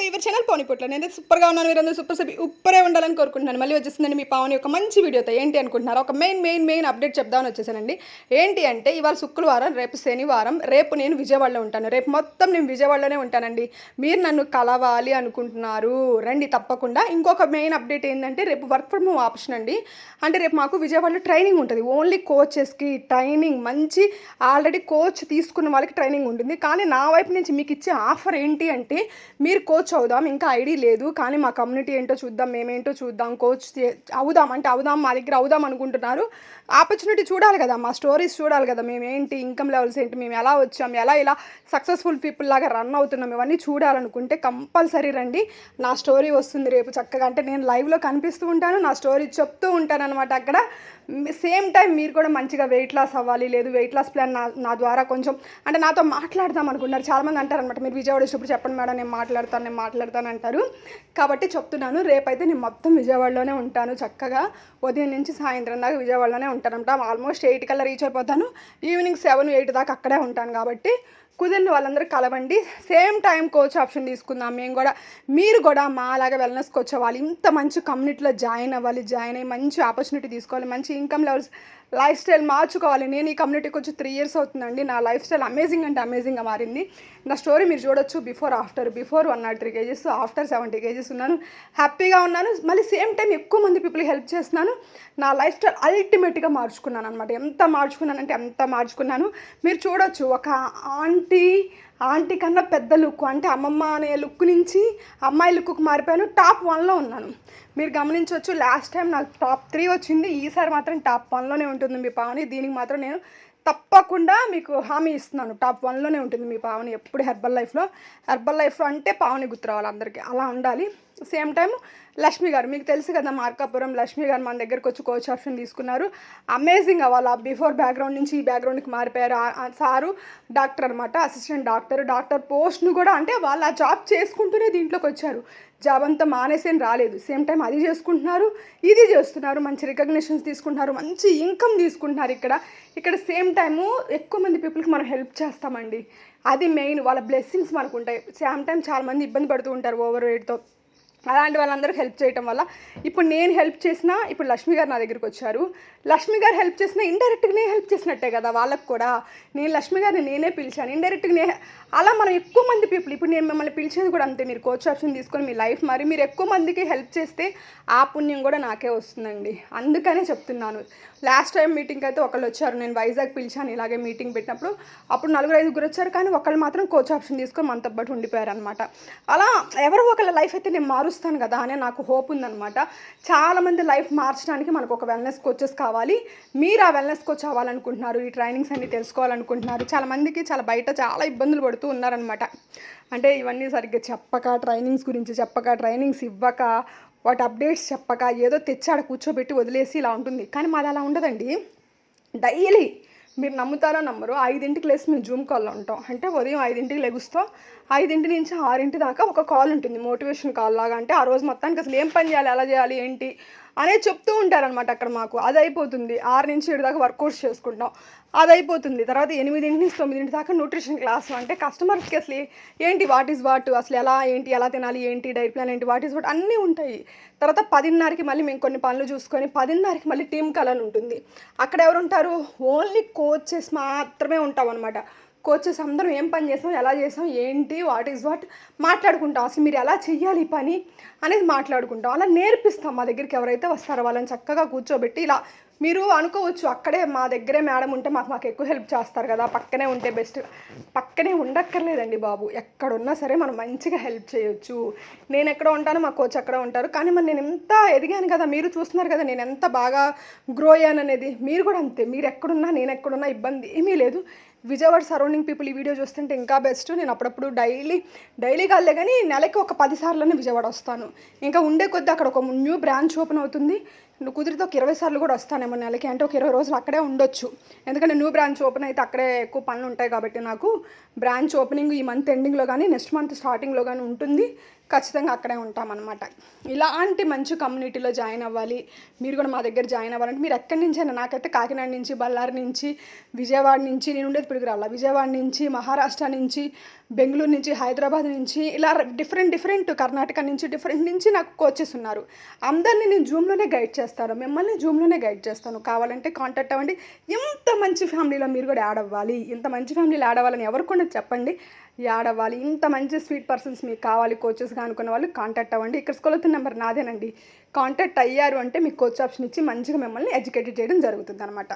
To your channel పోనీపుట్ల నేను సూపర్గా ఉన్నాను మీరందరూ సూపర్ సభి ఉప్పరే ఉండాలని కోరుకుంటున్నాను. మళ్ళీ వచ్చేసిందండి మీ పావని ఒక మంచి వీడియోతో ఏంటి అనుకుంటున్నారు ఒక మెయిన్ మెయిన్ మెయిన్ అప్డేట్ చెప్దామని వచ్చేసానండి. ఏంటి అంటే ఇవాళ శుక్రవారం రేపు శనివారం రేపు నేను విజయవాడలో ఉంటాను. రేపు మొత్తం నేను విజయవాడలోనే ఉంటానండి. మీరు నన్ను కలవాలి అనుకుంటున్నారు. రండి తప్పకుండా. ఇంకొక మెయిన్ అప్డేట్ ఏంటంటే రేపు వర్క్ ఫ్రమ్ హోమ్ ఆప్షన్ అండి. అంటే రేపు మాకు విజయవాడలో ట్రైనింగ్ ఉంటుంది. ఓన్లీ కోచెస్కి ట్రైనింగ్ మంచి ఆల్రెడీ కోచ్ తీసుకున్న వాళ్ళకి ట్రైనింగ్ ఉంటుంది. కానీ నా వైపు నుంచి మీకు ఇచ్చే ఆఫర్ ఏంటి అంటే మీరు కోచ్ అవుదాం ఇంకా ఐడి లేదు. కానీ మా కమ్యూనిటీ ఏంటో చూద్దాం మేమేంటో చూద్దాం కోచ్ చే- అవుదాం అంటే అవుదాం మా దగ్గర అవుదాం అనుకుంటున్నారు. ఆపర్చునిటీ చూడాలి కదా మా స్టోరీస్ చూడాలి కదా మేము ఏంటి ఇన్కమ్ లెవెల్స్ ఏంటి మేము ఎలా వచ్చాం ఎలా ఇలా సక్సెస్ఫుల్ పీపుల్ లాగా రన్ అవుతున్నాం ఇవన్నీ చూడాలనుకుంటే కంపల్సరీ రండి. నా స్టోరీ వస్తుంది రేపు చక్కగా. అంటే నేను లైవ్లో కనిపిస్తూ ఉంటాను నా స్టోరీ చెప్తూ ఉంటాను అనమాట అక్కడ. సేమ్ టైం మీరు కూడా మంచిగా వెయిట్ లాస్ అవ్వాలి లేదు వెయిట్ లాస్ ప్లాన్ నా నా ద్వారా కొంచెం అంటే నాతో మాట్లాడదాం అనుకుంటున్నారు. చాలామంది అంటారు అనమాట మీరు విజయవాడ వచ్చినప్పుడు చెప్పండి మేడం నేను మాట్లాడతాను నేను మాట్లాడతాను అంటారు కాబట్టి చెప్తున్నాను రేపైతే నేను మొత్తం విజయవాడలోనే ఉంటాను. చక్కగా ఉదయం నుంచి సాయంత్రం దాకా విజయవాడలోనే ఉంటానంట. ఆల్మోస్ట్ ఎయిట్ కల్లా రీచ్ అయిపోతాను. ఈవినింగ్ సెవెన్ ఎయిట్ దాకా అక్కడే ఉంటాను కాబట్టి కుదిరిన వాళ్ళందరూ కలవండి. సేమ్ టైం కోచ్ ఆప్షన్ తీసుకుందాం. మేము కూడా మీరు కూడా మా అలాగా వెల్నెస్కి వచ్చేవాళ్ళు ఇంత మంచి కమ్యూనిటీలో జాయిన్ అవ్వాలి. జాయిన్ అయ్యి మంచి ఆపర్చునిటీ తీసుకోవాలి. మంచి ఇన్కమ్ లెవెల్స్ లైఫ్ స్టైల్ మార్చుకోవాలి. నేను ఈ కమ్యూనిటీకి వచ్చి త్రీ ఇయర్స్ అవుతుందండి. నా లైఫ్ స్టైల్ అమేజింగ్ అంటే అమేజింగ్గా మారింది. నా స్టోరీ మీరు చూడొచ్చు before after before one naught three kgs after seventy kgs ఉన్నాను. హ్యాపీగా ఉన్నాను. మళ్ళీ సేమ్ టైం ఎక్కువ మంది పీపుల్కి హెల్ప్ చేస్తున్నాను. నా లైఫ్ స్టైల్ అల్టిమేట్గా మార్చుకున్నాను అనమాట ఎంత మార్చుకున్నానంటే ఎంత మార్చుకున్నాను. మీరు చూడొచ్చు ఒక ఆంటీ ఆంటీ కన్నా పెద్ద లుక్ అంటే అమ్మమ్మ అనే లుక్ నుంచి అమ్మాయి లుక్కు మారిపోయాను. టాప్ వన్లో ఉన్నాను. మీరు గమనించవచ్చు లాస్ట్ టైం నాకు టాప్ త్రీ వచ్చింది. ఈసారి మాత్రం టాప్ వన్లోనే ఉంటుంది మీ పావని. దీనికి మాత్రం నేను తప్పకుండా మీకు హామీ ఇస్తున్నాను. టాప్ వన్లోనే ఉంటుంది మీ పావని ఎప్పుడు హెర్బల్ లైఫ్లో హెర్బల్ లైఫ్లో అంటే పావని గుర్తురావాలి అందరికీ. అలా ఉండాలి. సేమ్ టైం లక్ష్మి గారు. మీకు తెలుసు కదా మార్కాపురం లక్ష్మి గారు మన దగ్గరకు వచ్చి కోచ్ ఆప్షన్ తీసుకున్నారు. అమేజింగ్ వాళ్ళ బిఫోర్ బ్యాక్గ్రౌండ్ నుంచి ఈ బ్యాక్గ్రౌండ్కి మారిపోయారు సారు. డాక్టర్ అనమాట అసిస్టెంట్ డాక్టర్ డాక్టర్ పోస్ట్ను కూడా అంటే వాళ్ళు ఆ జాబ్ చేసుకుంటూనే దీంట్లోకి వచ్చారు. జాబ్ అంతా మానేసేం రాలేదు. సేమ్ టైం అది చేసుకుంటున్నారు ఇది చేస్తున్నారు. మంచి రికగ్నిషన్స్ తీసుకుంటున్నారు. మంచి ఇన్కమ్ తీసుకుంటున్నారు ఇక్కడ. ఇక్కడ సేమ్ టైము ఎక్కువ మంది పీపుల్కి మనం హెల్ప్ చేస్తామండి. అది మెయిన్ వాళ్ళ బ్లెస్సింగ్స్ మనకు ఉంటాయి సేమ్ టైం చాలామంది ఇబ్బంది పడుతూ ఉంటారు ఓవర్ వెయిట్తో అలాంటి వాళ్ళందరూ హెల్ప్ చేయటం వల్ల ఇప్పుడు నేను హెల్ప్ చేసినా ఇప్పుడు లక్ష్మి గారు నా దగ్గరికి వచ్చారు. లక్ష్మి గారు హెల్ప్ చేసినా ఇండైరెక్ట్గా నేను హెల్ప్ చేసినట్టే కదా వాళ్ళకు కూడా. నేను లక్ష్మి గారిని నేనే పిలిచాను. ఇండైరెక్ట్గా నే అలా మనం ఎక్కువ మంది పీపుల్ ఇప్పుడు నేను మిమ్మల్ని పిలిచేది కూడా అంతే. మీరు కోచ్ ఆప్షన్ తీసుకొని మీ లైఫ్ మరి మీరు ఎక్కువ మందికి హెల్ప్ చేస్తే ఆ పుణ్యం కూడా నాకే వస్తుందండి. అందుకనే చెప్తున్నాను. లాస్ట్ టైం మీటింగ్ అయితే ఒకళ్ళు వచ్చారు. నేను వైజాగ్ పిలిచాను ఇలాగే మీటింగ్ పెట్టినప్పుడు. అప్పుడు నలుగురు ఐదుగురు వచ్చారు కానీ ఒకళ్ళు మాత్రం కోచ్ ఆప్షన్ తీసుకొని మనతో పాటు ఉండిపోయారు అనమాట అలా ఎవరో ఒకళ్ళ లైఫ్ అయితే నేను మారుస్తాను కదా అనే నాకు హోప్ ఉందనమాట చాలామంది లైఫ్ మార్చడానికి మనకు ఒక వెల్నెస్ కోచెస్ కావాలి. మీరు ఆ వెల్నెస్ కోచ్ అవ్వాలనుకుంటున్నారు. ఈ ట్రైనింగ్స్ అన్ని తెలుసుకోవాలనుకుంటున్నారు. చాలా మందికి చాలా బయట చాలా ఇబ్బందులు పడుతూ ఉన్నారనమాట అంటే ఇవన్నీ సరిగ్గా చెప్పక ట్రైనింగ్స్ గురించి చెప్పక ట్రైనింగ్స్ ఇవ్వక వాటి అప్డేట్స్ చెప్పక ఏదో తెచ్చాడ కూర్చోబెట్టి వదిలేసి ఇలా ఉంటుంది. కానీ మాది అలా ఉండదండి. డైలీ మీరు నమ్ముతారో నమ్మరు ఐదింటికి లేసి మేము జూమ్ కాల్లో ఉంటాం. అంటే ఉదయం ఐదింటికి లెగుస్తాం. ఐదింటి నుంచి ఆరింటి దాకా ఒక కాల్ ఉంటుంది. మోటివేషన్ కాల్ లాగా అంటే ఆ రోజు మొత్తానికి అసలు ఏం పని చేయాలి ఎలా చేయాలి ఏంటి అనేది చెప్తూ ఉంటారనమాట అక్కడ మాకు. అది అయిపోతుంది. ఆరు నుంచి ఏడు దాకా వర్కౌట్స్ చేసుకుంటాం. అది అయిపోతుంది తర్వాత ఎనిమిదింటి నుంచి తొమ్మిదింటి దాకా న్యూట్రిషన్ క్లాస్ అంటే కస్టమర్స్కి అసలు ఏంటి వాట్ ఈస్ వాట్ అసలు ఎలా ఏంటి ఎలా తినాలి ఏంటి డైట్ ప్లాన్ ఏంటి వాట్ ఈస్ వాట్ అన్నీ ఉంటాయి. తర్వాత పదిన్నరకి మళ్ళీ మేము కొన్ని పనులు చూసుకొని పదిన్నరకి మళ్ళీ టీమ్ కలర్ ఉంటుంది. అక్కడ ఎవరు ఉంటారు ఓన్లీ కోచెస్ మాత్రమే ఉంటాం అనమాట కోచెస్ అందరం ఏం పని చేసాం ఎలా చేసాం ఏంటి వాట్ ఈస్ వాట్ మాట్లాడుకుంటాం. అసలు మీరు ఎలా చెయ్యాలి పని? అనేది మాట్లాడుకుంటాం. అలా నేర్పిస్తాం మా దగ్గరికి ఎవరైతే వస్తారో వాళ్ళని చక్కగా కూర్చోబెట్టి ఇలా మీరు అనుకోవచ్చు అక్కడే మా దగ్గరే మేడం ఉంటే మాకు మాకు ఎక్కువ హెల్ప్ చేస్తారు కదా పక్కనే ఉంటే బెస్ట్. పక్కనే ఉండక్కర్లేదండి బాబు. ఎక్కడున్నా సరే మనం మంచిగా హెల్ప్ చేయొచ్చు. నేను ఎక్కడ ఉంటానో మా కోచ్ అక్కడ ఉంటారు. కానీ మరి నేను ఎంత ఎదిగాను కదా మీరు చూస్తున్నారు కదా నేను ఎంత బాగా గ్రో అయ్యాను అనేది. మీరు కూడా అంతే. మీరు ఎక్కడున్నా నేను ఎక్కడున్నా ఇబ్బంది ఏమీ లేదు. విజయవాడ సరౌండింగ్ పీపుల్ ఈ వీడియో చూస్తుంటే ఇంకా బెస్ట్ నేను అప్పుడప్పుడు డైలీ డైలీ కాలే కానీ నెలకి ఒక పదిసార్లనే విజయవాడ వస్తాను. ఇంకా ఉండే కొద్దీ అక్కడ ఒక న్యూ బ్రాంచ్ ఓపెన్ అవుతుంది. నువ్వు కుదిరితే ఒక ఇరవై సార్లు కూడా వస్తాను మూడు నెలకి అంటే ఒక ఇరవై రోజులు అక్కడే ఉండొచ్చు. ఎందుకంటే న్యూ బ్రాంచ్ ఓపెన్ అయితే అక్కడే ఎక్కువ పనులు ఉంటాయి కాబట్టి నాకు బ్రాంచ్ ఓపెనింగ్ ఈ మంత్ ఎండింగ్లో కానీ నెక్స్ట్ మంత్ స్టార్టింగ్లో కానీ ఉంటుంది. ఖచ్చితంగా అక్కడే ఉంటామన్నమాట. ఇలాంటి మంచి కమ్యూనిటీలో జాయిన్ అవ్వాలి. మీరు కూడా మా దగ్గర జాయిన్ అవ్వాలంటే మీరు ఎక్కడి నుంచైనా నాకైతే కాకినాడ నుంచి బళ్ళారి నుంచి విజయవాడ నుంచి నేను ఉండేది పిడుగురాళ్ళ విజయవాడ నుంచి మహారాష్ట్ర నుంచి బెంగళూరు నుంచి హైదరాబాద్ నుంచి ఇలా డిఫరెంట్ డిఫరెంట్ కర్ణాటక నుంచి డిఫరెంట్ నుంచి నాకు కోచెస్ ఉన్నారు. అందరినీ నేను జూమ్లోనే గైడ్ చేస్తాను. మిమ్మల్ని జూమ్లోనే గైడ్ చేస్తాను. కావాలంటే కాంటాక్ట్ అవ్వండి. ఇంత మంచి ఫ్యామిలీలో మీరు కూడా యాడ్ అవ్వాలి. ఇంత మంచి ఫ్యామిలీలో యాడ్ అవ్వాలని ఎవరు కూడా చెప్పండి. యాడ్ అవ్వాలి. ఇంత మంచి స్వీట్ పర్సన్స్ మీకు కావాలి. కోచెస్గా అనుకున్న వాళ్ళు కాంటాక్ట్ అవ్వండి. ఇక్కడ స్కూల్ అవుతున్న నెంబర్ నాదేనండి. కాంటాక్ట్ అయ్యారు అంటే మీకు కోచ్ ఆప్షన్ ఇచ్చి మంచిగా మిమ్మల్ని ఎడ్యుకేటెడ్ చేయడం జరుగుతుంది అనమాట